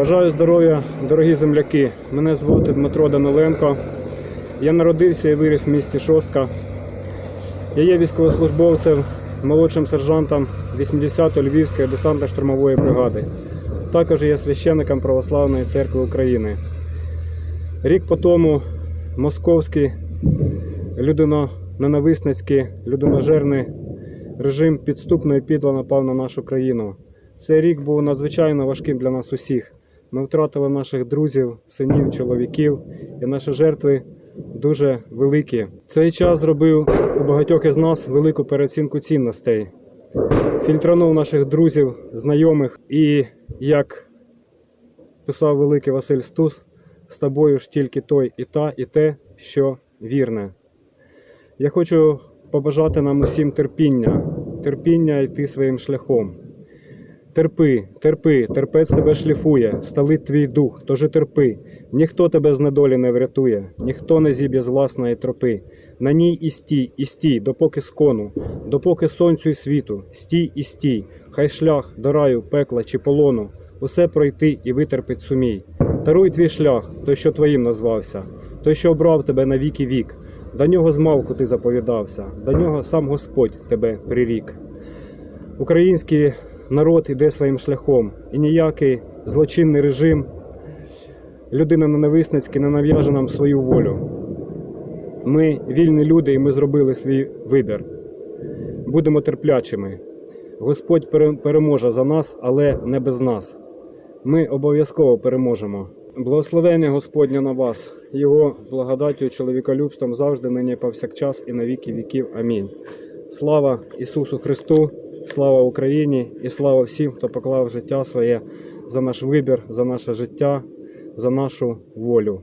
Бажаю здоров'я, дорогі земляки. Мене звати Дмитро Даниленко. Я народився і виріс в місті Шостка. Я є військовослужбовцем, молодшим сержантом 80-ї Львівської десантно-штурмової бригади. Також є священником Православної церкви України. Рік по тому московський людиноненависницький, людиножерний режим підступно і підло напав на нашу країну. Цей рік був надзвичайно важким для нас усіх. Ми втратили наших друзів, синів, чоловіків, і наші жертви дуже великі. Цей час зробив у багатьох із нас велику переоцінку цінностей. Фільтранув наших друзів, знайомих, і як писав великий Василь Стус, з тобою ж тільки той і та, і те, що вірне. Я хочу побажати нам усім терпіння, терпіння йти своїм шляхом. Терпи, терпи, терпець тебе шліфує, сталить твій дух, тож і терпи. Ніхто тебе з недолі не врятує, ніхто не зіб'є з власної тропи. На ній і стій, і стій, допоки скону, допоки сонцю і світу, стій і стій, хай шлях до раю, пекла чи полону, усе пройти і витерпить сумій. Таруй твій шлях, той, що твоїм назвався, той, що обрав тебе на віки вік. До нього змалку ти заповідався, до нього сам Господь тебе прирік. Український народ іде своїм шляхом, і ніякий злочинний режим, людина ненависницький не нав'яже нам свою волю. Ми вільні люди, і ми зробили свій вибір. Будемо терплячими. Господь переможе за нас, але не без нас. Ми обов'язково переможемо. Благословення Господня на вас, Його благодаттю і чоловіколюбством завжди нині повсякчас і на віки віків. Амінь. Слава Ісусу Христу, слава Україні і слава всім, хто поклав життя своє за наш вибір, за наше життя, за нашу волю.